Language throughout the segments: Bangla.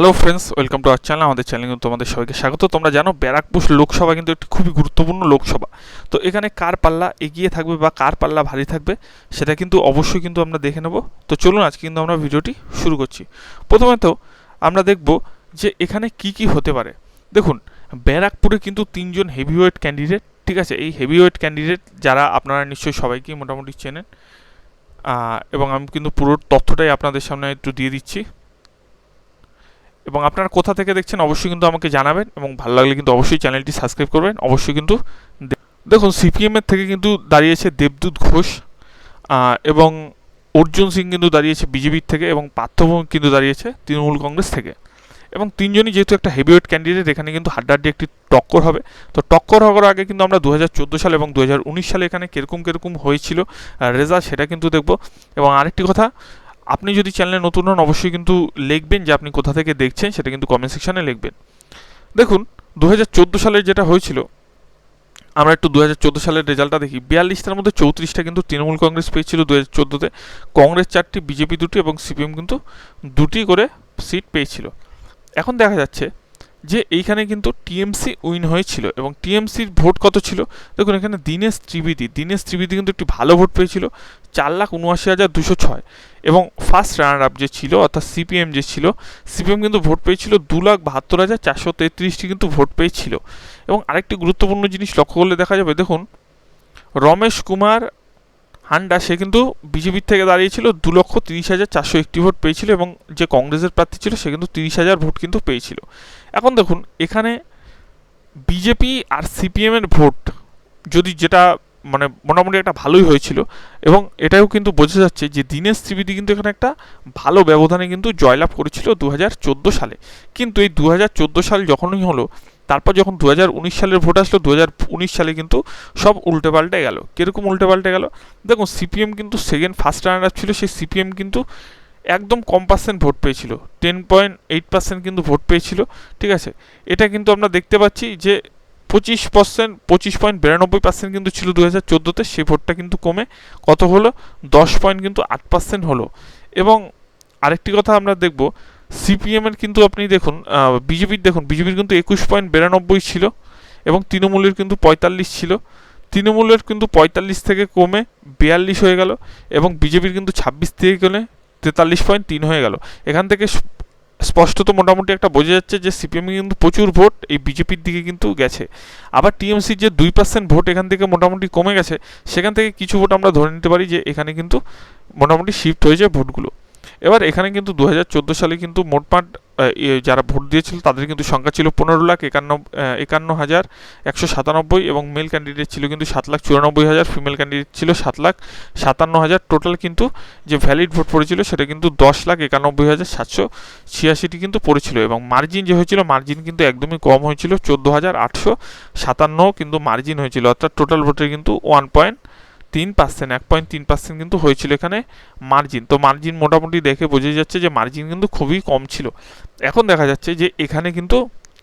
Hello friends welcome to our channel আমাদের চ্যানেলে তোমাদের সবাইকে স্বাগত। তোমরা জানো, ব্যারাকপুর লোকসভা কিন্তু একটি খুবই গুরুত্বপূর্ণ লোকসভা। তো এখানে কার পাল্লা এগিয়ে থাকবে বা কার পাল্লা ভারী থাকবে, সেটা কিন্তু অবশ্যই কিন্তু আমরা দেখে নেব। তো চলুন আজকে কিন্তু আমরা ভিডিওটি শুরু করছি। প্রথমত আমরা দেখব যে এখানে কি কি হতে পারে। দেখুন, ব্যারাকপুরে কিন্তু তিনজন হেভিওয়েট ক্যান্ডিডেট ঠিক আছে? এই হেভিওয়েট ক্যান্ডিডেট যারা আপনারা নিশ্চয়ই সবাইকেই মোটামুটি চেনেন। এবং আমি কিন্তু পুরো তথ্যটাই আপনাদের সামনে একটু দিয়ে দিচ্ছি। এবং আপনারা কোথা থেকে দেখছেন অবশ্যই কিন্তু আমাকে জানাবেন এবং ভালো লাগলে কিন্তু অবশ্যই চ্যানেলটি সাবস্ক্রাইব করবেন। অবশ্যই কিন্তু দেখুন সিপিএমের থেকে কিন্তু দাঁড়িয়েছে দেবদূত ঘোষ এবং অর্জুন সিং কিন্তু দাঁড়িয়েছে বিজেপির থেকে এবং পার্থভূমি কিন্তু দাঁড়িয়েছে তৃণমূল কংগ্রেস থেকে। এবং তিনজনই যেহেতু একটা হেভিওয়েট ক্যান্ডিডেট এখানে কিন্তু হাড্ডাহাড্ডি একটি টক্কর হবে। তো টক্কর হওয়ার আগে কিন্তু আমরা দু হাজার চোদ্দ সাল এবং দু হাজার উনিশ সালে এখানে কীরকম কীরকম হয়েছিল রেজাল্ট সেটা কিন্তু দেখব। এবং আরেকটি কথা আপনি যদি চ্যানেলে নতুন হন, অবশ্যই কিন্তু লিখবেন যে আপনি কোথা থেকে দেখছেন, সেটা কিন্তু কমেন্ট সেকশানে লিখবেন। দেখুন দু হাজার চোদ্দ সালের যেটা হয়েছিল, আমরা একটু দু হাজার চোদ্দ সালের রেজাল্টটা দেখি। বিয়াল্লিশটার মধ্যে চৌত্রিশটা কিন্তু তৃণমূল কংগ্রেস পেয়েছিল দু হাজার চোদ্দোতে কংগ্রেস চারটি, বিজেপি দুটি এবং সিপিএম কিন্তু দুটি করে সিট পেয়েছিল। এখন দেখা যাচ্ছে যে এইখানে কিন্তু টিএমসি উইন হয়েছিল এবং টিএমসির ভোট কত ছিল? দেখুন, এখানে দীনেশ ত্রিবেদী দীনেশ ত্রিবেদী কিন্তু একটি ভালো ভোট পেয়েছিল, চার লাখ উনআশি হাজার দুশো ছয়। এবং ফার্স্ট রানার আপ যে ছিল, অর্থাৎ সিপিএম যে ছিল সিপিএম কিন্তু ভোট পেয়েছিল দু লাখ বাহাত্তর হাজার চারশো তেত্রিশটি কিন্তু ভোট পেয়েছিল। এবং আরেকটি গুরুত্বপূর্ণ জিনিস লক্ষ্য করলে দেখা যাবে, দেখুন, রমেশ কুমার হান্ডা, সে কিন্তু বিজেপির থেকে দাঁড়িয়েছিল দু লক্ষ তিরিশ হাজার চারশো একটি ভোট পেয়েছিল এবং যে কংগ্রেসের প্রার্থী ছিল, সে কিন্তু তিরিশ হাজার ভোট কিন্তু পেয়েছিল। এখন দেখুন, এখানে বিজেপি আর সিপিএমের ভোট যদি যেটা মানে মোটামুটি একটা ভালোই হয়েছিল এবং এটাও কিন্তু বোঝা যাচ্ছে যে দীনেশ ত্রিবেদী কিন্তু এখানে একটা ভালো ব্যবধানে কিন্তু জয়লাভ করেছিল দু হাজার চোদ্দ সালে। কিন্তু এই দু হাজার চোদ্দ সাল যখনই হলো, তারপর যখন দু হাজার উনিশ সালের ভোট আসলো দু হাজার উনিশ সালে কিন্তু সব উল্টে পাল্টে গেল। কীরকম উল্টে পাল্টে গেল? দেখুন সিপিএম কিন্তু সেকেন্ড ফার্স্ট রানার আপ ছিল, সেই সিপিএম কিন্তু একদম কম পার্সেন্ট ভোট পেয়েছিল। টেন পয়েন্ট এইট পার্সেন্ট কিন্তু ভোট পেয়েছিল, ঠিক আছে? এটা কিন্তু আমরা দেখতে পাচ্ছি যে পঁচিশ পার্সেন্ট পঁচিশ পয়েন্ট বিরানব্বই পার্সেন্ট কিন্তু ছিল দু হাজার চোদ্দোতে, সেই ভোটটা কিন্তু কমে কত হলো? দশ পয়েন্ট কিন্তু আট পার্সেন্ট হলো। এবং আরেকটি কথা আমরা দেখব সিপিএমের কিন্তু আপনি দেখুন বিজেপির দেখুন, বিজেপির কিন্তু একুশ পয়েন্ট বিরানব্বই ছিল এবং তৃণমূলের কিন্তু পঁয়তাল্লিশ ছিল। তৃণমূলের কিন্তু পঁয়তাল্লিশ থেকে কমে বিয়াল্লিশ হয়ে গেল এবং বিজেপির কিন্তু ছাব্বিশ থেকে গেলে তেতাল্লিশ পয়েন্ট তিন হয়ে গেল। এখান থেকে স্পষ্ট স্পষ্টত মোটামুটি একটা বোঝা যাচ্ছে যে সিপিএম কিন্তু প্রচুর ভোট, এই বিজেপির দিকে কিন্তু গেছে। আবার টিএমসির যে দুই পার্সেন্ট ভোট এখান থেকে মোটামুটি কমে গেছে, সেখান থেকে কিছু ভোট আমরা ধরে নিতে পারি যে এখানে কিন্তু মোটামুটি শিফট হয়েছে ভোটগুলো। এবার এখানে কিন্তু দু হাজার চোদ্দ সালে কিন্তু ইয়ে যারা ভোট দিয়েছিল তাদের কিন্তু সংখ্যা ছিল পনেরো লাখ একান্ন একান্ন হাজার একশো সাতানব্বই এবং মেল ক্যান্ডিডেট ছিল কিন্তু সাত লাখ চুরানব্বই হাজার ফিমেল ক্যান্ডিডেট ছিল সাত লাখ সাতান্ন হাজার। টোটাল কিন্তু যে ভ্যালিড ভোট পড়েছিল সেটা কিন্তু দশ লাখ একানব্বই হাজার সাতশো ছিয়াশিটি কিন্তু পড়েছিল এবং মার্জিন যে হয়েছিল মার্জিন কিন্তু একদমই কম হয়েছিল, চোদ্দ হাজার আটশো সাতান্ন কিন্তু মার্জিন হয়েছিল। অর্থাৎ টোটাল ভোটের কিন্তু ওয়ান পয়েন্ট তিন পার্সেন্ট এক পয়েন্ট তিন পার্সেন্ট কিন্তু হয়েছিল এখানে মার্জিন তো মার্জিন মোটামুটি দেখে বোঝা যাচ্ছে যে মার্জিন কিন্তু খুবই কম ছিল। এখন দেখা যাচ্ছে যে এখানে কিন্তু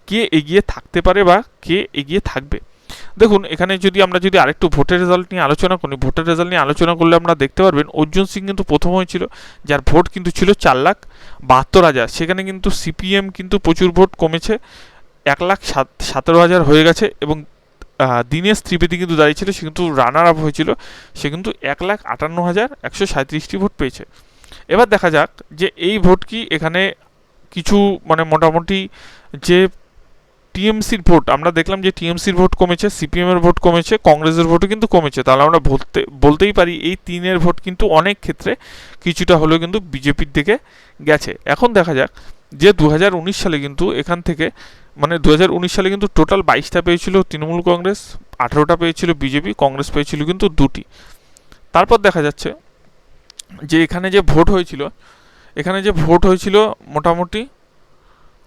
কে এগিয়ে থাকতে পারে বা কে এগিয়ে থাকবে। দেখুন, এখানে যদি আমরা যদি আরেকটু ভোটের রেজাল্ট নিয়ে আলোচনা করি, ভোটের রেজাল্ট নিয়ে আলোচনা করলে আমরা দেখতে পারবেন, অর্জুন সিং কিন্তু প্রথম হয়েছিল, যার ভোট কিন্তু ছিল চার লাখ বাহাত্তর হাজার। সেখানে কিন্তু সিপিএম কিন্তু প্রচুর ভোট কমেছে, এক লাখ সাত, সতেরো হাজার হয়ে গেছে এবং দীনেশ ত্রিবেদী কিন্তু দাঁড়িয়েছিল, সে কিন্তু রানার আপ হয়েছিল। সে কিন্তু এক লাখ আটান্ন হাজার একশো সাঁত্রিশটি ভোট পেয়েছে। এবার দেখা যাক যে এই ভোট কি এখানে কিছু মানে মোটামুটি যে টিএমসির ভোট, আমরা দেখলাম যে টিএমসির ভোট কমেছে, সিপিএমের ভোট কমেছে, কংগ্রেসের ভোটও কিন্তু কমেছে। তাহলে আমরা বলতে, বলতেই পারি এই তিনের ভোট কিন্তু অনেক ক্ষেত্রে কিছুটা হলেও কিন্তু বিজেপির দিকে গেছে। এখন দেখা যাক যে দু হাজার উনিশ সালে কিন্তু এখান থেকে মানে দু হাজার উনিশ সালে কিন্তু টোটাল বাইশটা পেয়েছিল তৃণমূল কংগ্রেস, আঠেরোটা পেয়েছিল বিজেপি, কংগ্রেস পেয়েছিল কিন্তু দুটি। তারপর দেখা যাচ্ছে যে এখানে যে ভোট হয়েছিল, এখানে যে ভোট হয়েছিল মোটামুটি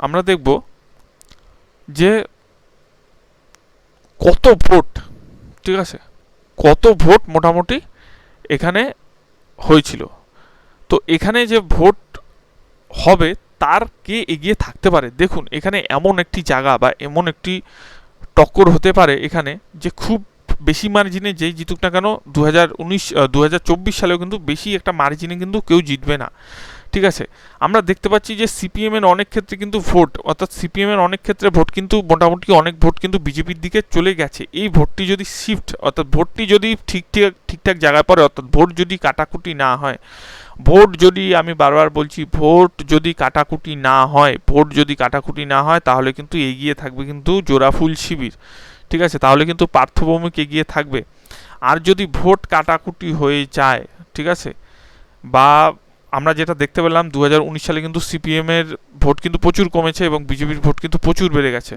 আমরা দেখব যে কত ভোট, ঠিক আছে? কত ভোট মোটামুটি এখানে হয়েছিল। তো এখানে যে ভোট হবে তার কে এগিয়ে থাকতে পারে। দেখুন, এখানে এমন একটি জায়গা বা এমন একটি টক্কর হতে পারে এখানে যে খুব বেশি মার্জিনে যেই জিতুক না কেন দু হাজার উনিশ দু হাজার চব্বিশ সালেও কিন্তু বেশি একটা মার্জিনে কিন্তু কেউ জিতবে না। ঠিক আছে? আমরা দেখতে পাচ্ছি যে সিপিএম এর অনেক ক্ষেত্রে কিন্তু ভোট অর্থাৎ সিপিএম এর অনেক ক্ষেত্রে ভোট কিন্তু মোটামুটি অনেক ভোট কিন্তু বিজেপির দিকে চলে গেছে। এই ভোটটি যদি শিফট অর্থাৎ ভোটটি যদি ঠিকঠাক ঠিকঠাক জায়গায় পড়ে, অর্থাৎ ভোট যদি কাটাকুটি না হয় ভোট যদি আমি বারবার বলছি, ভোট যদি কাটাকুটি না হয়, ভোট যদি কাটাকুটি না হয়, তাহলে কিন্তু এগিয়ে থাকবে কিন্তু জোড়াফুল শিবির। ঠিক আছে? তাহলে কিন্তু পার্থভৌমিক এগিয়ে থাকবে। আর যদি ভোট কাটাকুটি হয়ে যায়, ঠিক আছে? বা আমরা যেটা দেখতে পেলাম দু হাজার উনিশ সালে কিন্তু সিপিএমের ভোট কিন্তু প্রচুর কমেছে এবং বিজেপির ভোট কিন্তু প্রচুর বেড়ে গেছে।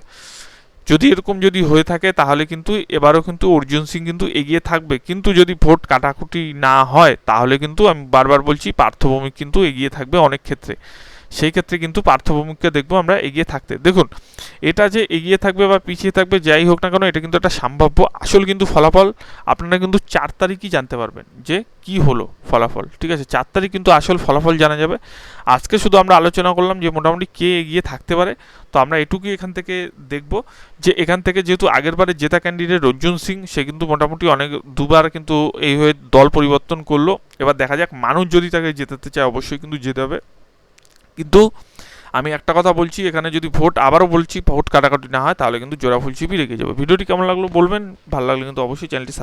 যদি এরকম যদি হয়ে থাকে, তাহলে কিন্তু এবারও কিন্তু অর্জুন সিং কিন্তু এগিয়ে থাকবে। কিন্তু যদি ভোট কাটাকুটি না হয়, তাহলে কিন্তু আমি বারবার বলছি, পার্থভূমিক কিন্তু এগিয়ে থাকবে অনেক ক্ষেত্রে। সেই ক্ষেত্রে কিন্তু পার্থভৌমিককে দেখব আমরা এগিয়ে থাকতে। দেখুন, এটা যে এগিয়ে থাকবে বা পিছিয়ে থাকবে, যাই হোক না কেন, এটা কিন্তু একটা সম্ভাব্য আসল কিন্তু ফলাফল। আপনারা কিন্তু চার তারিখই জানতে পারবেন যে কি হলো ফলাফল, ঠিক আছে? চার তারিখ কিন্তু আসল ফলাফল জানা যাবে। আজকে শুধু আমরা আলোচনা করলাম যে মোটামুটি কে এগিয়ে থাকতে পারে। তো আমরা এটুকুই এখান থেকে দেখব যে এখান থেকে যেহেতু আগের বারে জেতা ক্যান্ডিডেট অর্জুন সিং, সে কিন্তু মোটামুটি অনেক দুবার কিন্তু এই হয়ে দল পরিবর্তন করল। এবার দেখা যাক, মানুষ যদি তাকে জেতাতে চায়, অবশ্যই কিন্তু যেতে হবে কিন্তু আমি একটা কথা বলছি, এখানে যদি ভোট আবারও বলছি, ভোট কাটাকাটি না হয়, তাহলে কিন্তু জোড়াফুল চিপি রেখে যাবে। ভিডিওটি কেমন লাগল বলবেন, ভালো লাগলে কিন্তু অবশ্যই চ্যানেলটি